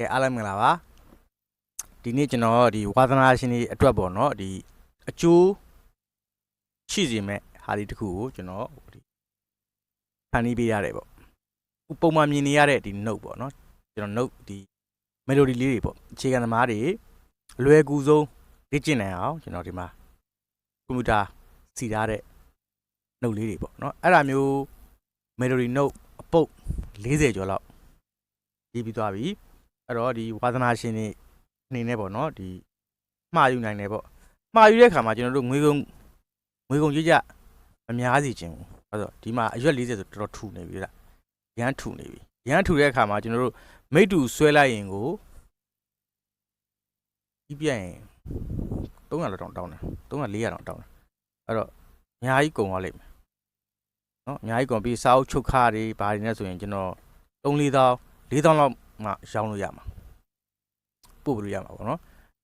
ကဲအားလုံးမင်္ဂလာပါဒီနေ့ကျွန်တော်ဒီဝါသနာရှင်တွေအတွက်ပေါ့နော်ဒီအကျိုးရှိစေမဲ့ဟာဒီတစ်ခုကိုကျွန်တော်ဒီဖန်တီးပေးရတယ်ပေါ့ခုပုံမှန်မြင်နေရတဲ့ဒီ note ပေါ့နော်ကျွန်တော် note ဒီ melody လေးတွေပေါ့အခြေခံသမားတွေအလွယ်ကူဆုံးလေ့ကျင့်နိုင်အောင်ကျွန်တော်ဒီမှာကွန်ပျူတာစီထားတဲ့ note လေးတွေပေါ့နော်အဲ့ဒါမျိုး melody note အပုတ်40ကျော်လောက်ရေးပြီးသွားပြီ အဲ့တော့ဒီဝါသနာရှင်တွေအနေနဲ့ပေါ့နော်ဒီမှားယူနိုင်တယ်ပေါ့မှားယူတဲ့ခါမှာကျွန်တော်တို့ငွေကုန်ငွေကုန်ကြီးကြမများစီခြင်းဘူးအဲ့တော့ဒီမှာအရွက်40ဆိုတော်တော်ထူနေပြီလားရမ်းထူနေပြီရမ်းထူတဲ့အခါမှာကျွန်တော်တို့မိတ်တူဆွဲလိုက်ရင်ကိုဒီပြရင်300လောက်တောင်းတောင်းတယ်300 400တောင်းတောင်းတယ်အဲ့တော့အများကြီးကုန်သွားလိမ့်မယ်နော်အများကြီးကုန်ပြီးစာအုပ်ချုပ်ခါတွေဘာတွေနဲ့ဆိုရင်ကျွန်တော်3 4တောင်း4တောင်းလောက် မှရောင်းလို့ရမှာပို့ပြီးလို့ရမှာပေါ့နော်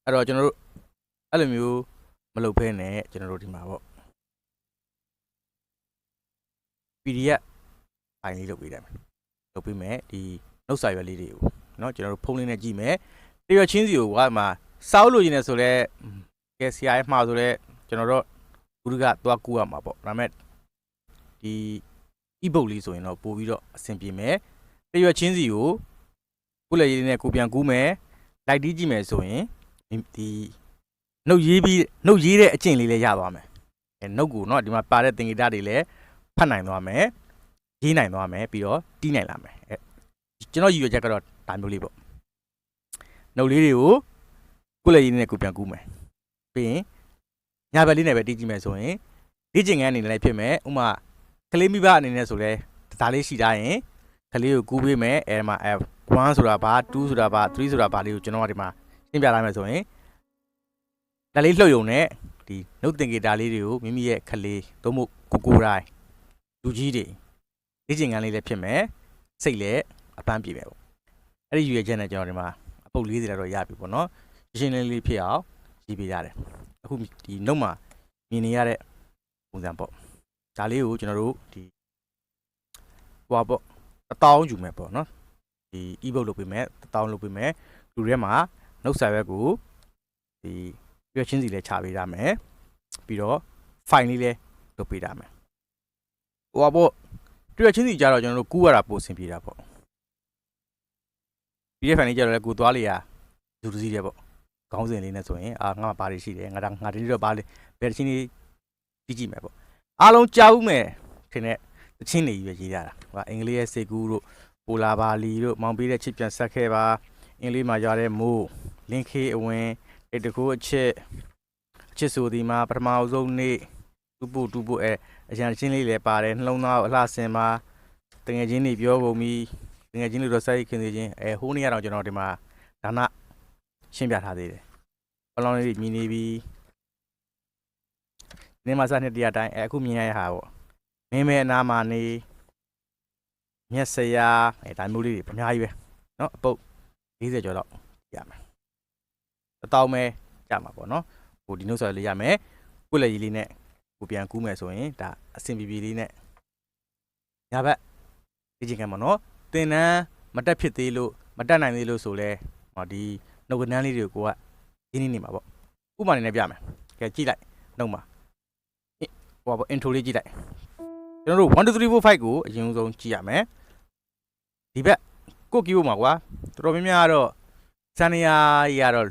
အဲ့တော့ကျွန်တော်တို့အဲ့လိုမျိုးမလုပ်ဖဲနဲ့ကျွန်တော်တို့ဒီမှာပေါ့ PDF ဖိုင်လေးလုပ်ပေးတယ်လုပ်ပေးမယ်ဒီနှုတ်စာရွက်လေးတွေကိုเนาะကျွန်တော်တို့ဖုန်းလေးနဲ့ကြည့်မယ်တရွက်ချင်းစီကိုကမှစောက်လို့ရင်းနေဆိုလဲကဲ CI မှာဆိုလဲကျွန်တော်တို့ဘူးကသွားကူရမှာပေါ့ဒါပေမဲ့ဒီ e-book လေးဆိုရင်တော့ပို့ပြီးတော့အဆင်ပြေမယ်တရွက်ချင်းစီကို ကိုယ့်လက်ရည်နဲ့ကိုပြန်ကူးမယ်လိုက်တီးကြည့်မယ်ဆိုရင်ဒီနှုတ်ရေးပြီးနှုတ်ရေးတဲ့အကျင့်လေးလည်းရသွားမယ်အဲနှုတ်ကူเนาะဒီမှာပါတဲ့သင်္ကေတတွေလည်းဖတ်နိုင်သွားမယ်ရေးနိုင်သွားမယ်ပြီးတော့တီးနိုင်လာမယ်အဲကျွန်တော်ရည်ရွယ်ချက်ကတော့ဒါမျိုးလေးပေါ့နှုတ်လေးတွေကိုကိုယ့်လက်ရည်နဲ့ကိုပြန်ကူးမယ်ပြီးရင်ညာဘက်လေးနဲ့ပဲတီးကြည့်မယ်ဆိုရင်လေ့ကျင့်ခန်းအနေနဲ့လည်းဖြစ်မယ်ဥမာကလေးမိဘအနေနဲ့ဆိုလဲဒါလေးရှိထားရင်ကလေးကိုကူးပေးမယ်အဲမှာ F 1ဆိုတာဘာ2ဆိုတာဘာ3ဆိုတာဘာလေးကိုကျွန်တော်ကဒီမှာရှင်းပြလိုက်မယ်ဆိုရင်ဒါလေးလှုပ်ယုံနဲ့ဒီနှုတ်သင်္ကေတလေးတွေကိုမိမိရဲ့ခလေးသို့မဟုတ်ကိုကိုတိုင်းလူကြီးတွေလေ့ကျင့်ခန်းလေးလည်းဖြစ်မယ်စိတ်လည်းအပန်းပြေမယ်ပေါ့အဲ့ဒီရွေချက်နဲ့ကျွန်တော်ဒီမှာအပုတ်40လောက်တော့ရပြီပေါ့နော်ရှင်းရှင်းလေးလေးဖြစ်အောင်ရေးပေးရတယ်အခုဒီနှုတ်မှာမြင်နေရတဲ့ပုံစံပေါ့ဒါလေးကိုကျွန်တော်တို့ဒီဟွာပေါ့အတောင်းယူမယ်ပေါ့နော် ဒီ ebook လုပ်ပေးမယ်တောင်းလုပ်ပေးမယ်လူထဲမှာနှုတ်ဆက်ဘက်ကိုဒီရွက်ချင်းစီလည်းချပေးရမယ်ပြီးတော့ file လေးလည်းလုပ်ပေးရမယ်ဟိုပါပေါ့ရွက်ချင်းစီကြတော့ကျွန်တော်တို့ကူးရတာပို့ဆင်ပြေတာပေါ့ဒီဖန်လေးကြတော့လည်းကိုသွားလေရလူတစ်စီးတယ်ပေါ့ခေါင်းစဉ်လေးနဲ့ဆိုရင်အာငါမှာဘာတွေရှိတယ်ငါဒါငါဒီလိုတော့ဘာလဲဘယ်တစ်ချင်းလေးကြည့်ကြည့်မယ်ပေါ့အားလုံးကြားဦးမယ်ထင်တဲ့တချင်းတွေကြီးပဲရေးရတာဟိုအင်္ဂလိပ်ရဲ့စေကူတို့ ပိုလာပါလီတို့မောင်ပေးတဲ့ချစ်ပြန်ဆက်ခဲ့ပါအင်္ဂလိပ်မှာရတဲ့မိုးလင်းခေးအဝင်တိတ်တကူအချစ်အချစ်ဆိုဒီမှာပထမအဆုံးနေ့တူပူတူပူအဲအရန်ချင်းလေးလည်းပါတယ်နှလုံးသားကိုအလှဆင်ပါတငယ်ချင်းတွေပြောကုန်ပြီတငယ်ချင်းတွေတော့စိုက်ခင်နေချင်းအဲဟိုးနေ့ကတော့ကျွန်တော်ဒီမှာဒါနရှင်းပြထားသေးတယ်ဘလောင်းလေးမြင်နေပြီဒီနေ့မှာစတဲ့တရားတိုင်းအဲအခုမြင်ရတဲ့ဟာပေါ့မင်းမဲအနာမှာနေ မျက်စရာအဲဒါမျိုးလေးတွေအများကြီးပဲเนาะအပုတ်40ကျော်တော့ရမယ်အတောင်းမဲကြမှာပေါ့နော်ဟိုဒီနှုတ်ဆက်လေးရမယ်ကိုယ်လက်ရည်လေးနဲ့ကိုပြန်ကူးမယ်ဆိုရင်ဒါအဆင်ပြေပြေလေးနဲ့ညာဘက်ဒီချိန်ကမှာနော်တင်တန်းမတက်ဖြစ်သေးလို့မတက်နိုင်သေးလို့ဆိုလဲဟောဒီနှုတ်ကနန်းလေးတွေကိုကရင်းနေနေမှာပေါ့ဥပမာနေနဲ့ပြမယ်ကဲကြည့်လိုက်နှုတ်မှာဟိုပါ intro လေးကြည့်လိုက် ကျွန်တော်တို့1 2 3 4 5ကိုအရင်ဆုံးကြည့်ရမယ်ဒီဘက်ကိုကီးဖို့မှာကွာတော်တော်များများကတော့စန်နီယာကြီးကတော့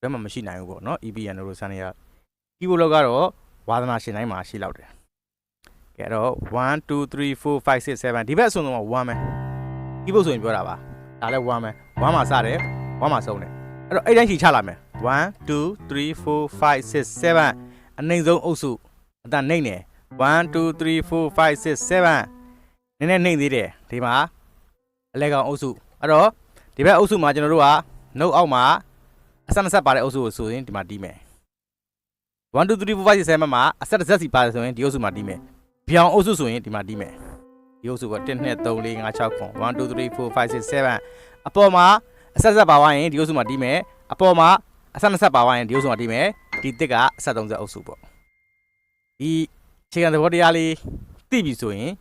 ဘယ်မှမရှိနိုင်ဘူးပေါ့နော် EBN တို့စန်နီယာကီးဖို့လောက်ကတော့ဝါသနာရှင်တိုင်းမှာရှိလောက်တယ်ကဲအဲ့တော့1 2 3 4 5 6 7ဒီဘက်အစုံဆုံးက1ပဲကီးဖို့ဆိုရင်ပြောတာပါဒါလည်း1ပဲ1မှာစတယ်1မှာဆုံးတယ်အဲ့တော့အဲ့တိုင်းချီချလာမယ်1 2 3 4 5 6 7အနိုင်ဆုံးအုပ်စုအတန်နှိမ့်တယ် 1 2 3 4 5 6 7နည်းနည်းနှိမ့်သေးတယ်ဒီမှာအလဲကောင်အုပ်စုအဲ့တော့ဒီဘက်အုပ်စုမှာကျွန်တော်တို့ကနှုတ်အောက်မှာအဆက်နှစ်ဆက်ပါတဲ့အုပ်စုကိုဆိုရင်ဒီမှာတီးမယ်1 2 3 4 5 6 7မှာအဆက်တစ်ဆက်စီပါတယ်ဆိုရင်ဒီအုပ်စုမှာတီးမယ်ဗျောင်အုပ်စုဆိုရင်ဒီမှာတီးမယ်ဒီအုပ်စုက1 2 3 4 5 6ခွန်1 2 3 4 5 6 7အပေါ်မှာအဆက်ဆက်ပါသွားရင်ဒီအုပ်စုမှာတီးမယ်အပေါ်မှာအဆက်နှစ်ဆက်ပါသွားရင်ဒီအုပ်စုမှာတီးမယ်ဒီတစ်ကအဆက်30အုပ်စုပေါ့ဒီ ခြေခံသဘောတရားလေးသိပြီဆိုရင်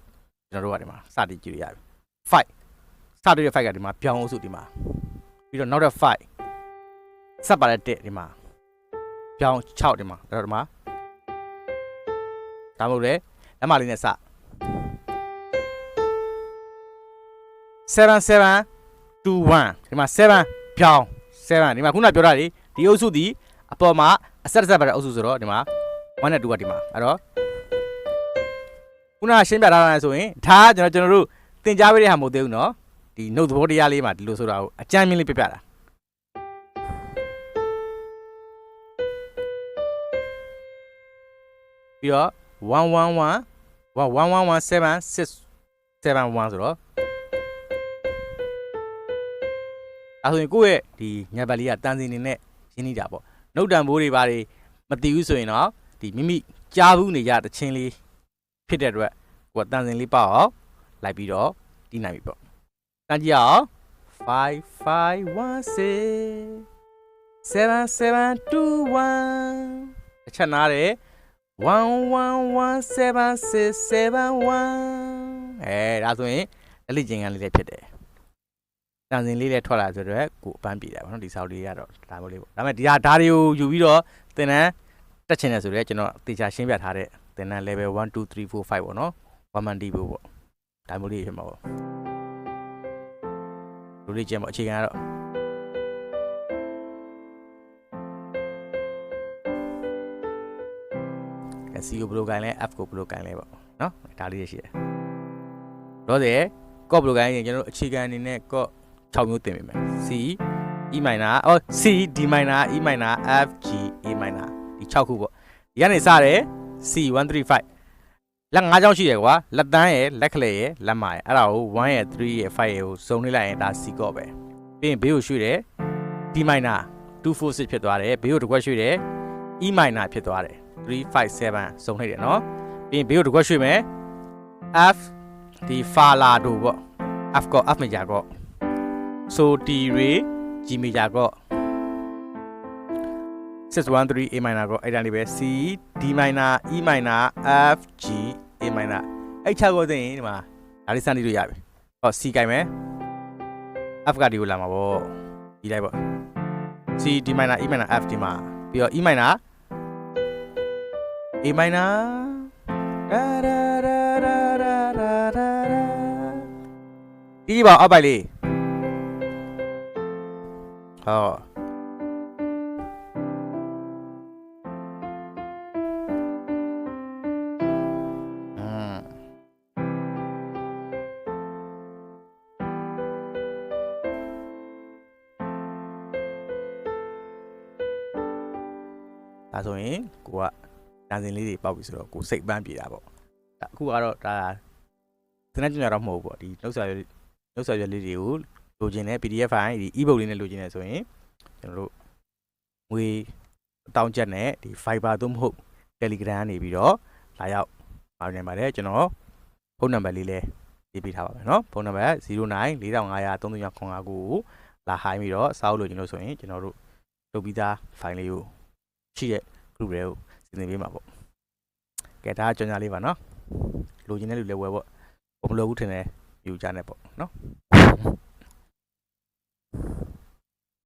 ကျွန်တော်တို့ကဒီမှာစတင်ကြည့်ရရပြီ5စတွေ့တဲ့ fight ကဒီမှာပြောင်းအုပ်စုဒီမှာပြီးတော့နောက်တဲ့5ဆက်ပါတဲ့1ဒီမှာပြောင်း6ဒီမှာအဲ့တော့ဒီမှာဒါမှမဟုတ်လေလက်မလေးနဲ့စ7 7 2 1ဒီမှာ7ပြောင်း7ဒီမှာခုနပြောတာလေဒီအုပ်စုဒီအပေါ်မှာအဆက်တစ်ဆက်ပါတဲ့အုပ်စုဆိုတော့ဒီမှာ1နဲ့2ကဒီမှာအဲ့တော့ ခုနရှင်းပြထားတာဆိုရင်ဒါကကျွန်တော်ကျွန်တော်တို့သင်ကြားပေးတဲ့ဟာမဟုတ်သေးဘူးเนาะဒီ note သဘောတရားလေးမှာဒီလိုဆိုတာကိုအကြမ်းမြင်လေးပြပြတာပြီးတော့111 11117 671ဆိုတော့ဒါဆိုရင်ကိုယ့်ရဲ့ဒီညက်ပတ်လေးကတန်စင်နေနဲ့ရင်းနေတာပေါ့နှုတ်တံဘိုးတွေဘာတွေမတည်ဘူးဆိုရင်တော့ဒီမိမိကြားဘူးနေကြတချင်းလေး ဖြစ်တဲ့အတွက်ကိုယ်ကတန်စင်လေးပေါ့အောင်လိုက်ပြီးတော့တီးနိုင်ပြီပေါ့တန်းကြည့်အောင်5516 7721အချက်နားတယ်11176771အဲဒါဆိုရင်လက်လိကျင်ကန်လေးလည်းဖြစ်တယ်တန်စင်လေးလည်းထွက်လာဆိုတော့ကိုအပန်းပြေတာပေါ့နော်ဒီဆောက်လေးကတော့ဒါမျိုးလေးပေါ့ဒါပေမဲ့ဒီဟာဓာတ်တွေကိုယူပြီးတော့သင်တန်းတက်ချင်တယ်ဆိုတော့ကျွန်တော်တေချာရှင်းပြထားတဲ့ သင်တန်း level 1 2 3 4 5ပေါ့နော်1 man D ပေါ့ဒါမျိုးလေးဖြစ်မှာပေါ့လူလေးကျင်းပေါ့အခြေခံကတော့ C ကိုဘယ်လိုကိုင်လဲ F ကိုဘယ်လိုကိုင်လဲပေါ့နော်ဒါလေးရရှိတယ်တော့တယ်ကော့ဘယ်လိုကိုင်ရင်ကျွန်တော်တို့အခြေခံအနေနဲ့ကော့6မျိုးသင်ပေးမယ် C E minor အော် C D minor E minor F G A minor ဒီ6ခုပေါ့ဒီကနေစတယ် C 135 လက်၅ချောင်းရှိရကွာလက်တန်းရယ်လက်ကလေးရယ်လက်မရယ်အဲ့ဒါကို1ရယ်3ရယ်5ရယ်ကိုစုံနေလိုက်ရင်ဒါ C ကော့ပဲပြီးရင်ဘေးကိုရွှေ့တယ် D minor 246ဖြစ်သွားတယ်ဘေးကိုတစ်ခွက်ရွှေ့တယ် E minor ဖြစ်သွားတယ်357စုံလိုက်တယ်နော်ပြီးရင်ဘေးကိုတစ်ခွက်ရွှေ့မယ် F ဒီ fa la do ပေါ့ F ကော F major ကော so D re G major ကော 613 A minor ကိုအဲ့တန်းလေးပဲ C D minor E minor F G A minor အဲ့ချကိုသိရင်ဒီမှာဒါလေးစမ်းကြည့်လို့ရပြီဟော C ကြိုင်မယ် F ကဒီကိုလာမှာပေါ့ဒီလိုက်ပေါ့ C D minor E minor F ဒီမှာပြီးတော့ E minor A minor ရာရာရာရာရာရာရာဒီပါအောက်ပိုက်လေးဟော ဒါဆိုရင်ကိုကတန်စင်လေးတွေပေါက်ပြီဆိုတော့ကိုစိတ်ပန်းပြေတာပေါ့ဒါအခုကတော့ဒါသင်တဲ့ကျင်ရတော့မဟုတ်ဘူးပေါ့ဒီလောက်ဆာရွက်လောက်ဆာရွက်လေးတွေကိုလိုချင်တဲ့ PDF file ဒီ ebook လေးနဲ့လိုချင်တယ်ဆိုရင်ကျွန်တော်တို့ငွေအတောင်းချက်နဲ့ဒီ Viber သို့မဟုတ် Telegram နေပြီးတော့လာရောက်ပါနိုင်ပါတယ်ကျွန်တော်ဖုန်းနံပါတ်လေးလည်းရေးပေးထားပါမယ်เนาะဖုန်းနံပါတ်0945003395ကိုလာဟိုင်းပြီးတော့စာအုပ်လိုချင်လို့ဆိုရင်ကျွန်တော်တို့လုပ်ပြီးသား file လေးကို ရှိတဲ့ group တွေကိုစီစဉ်ပေးမှာပေါ့ကဲဒါကကြော်ညာလေးပါနော်လိုချင်တဲ့လူလည်းဝယ်ပေါ့ဘုံမလိုဘူးထင်တယ်ယူကြနဲ့ပေါ့နော်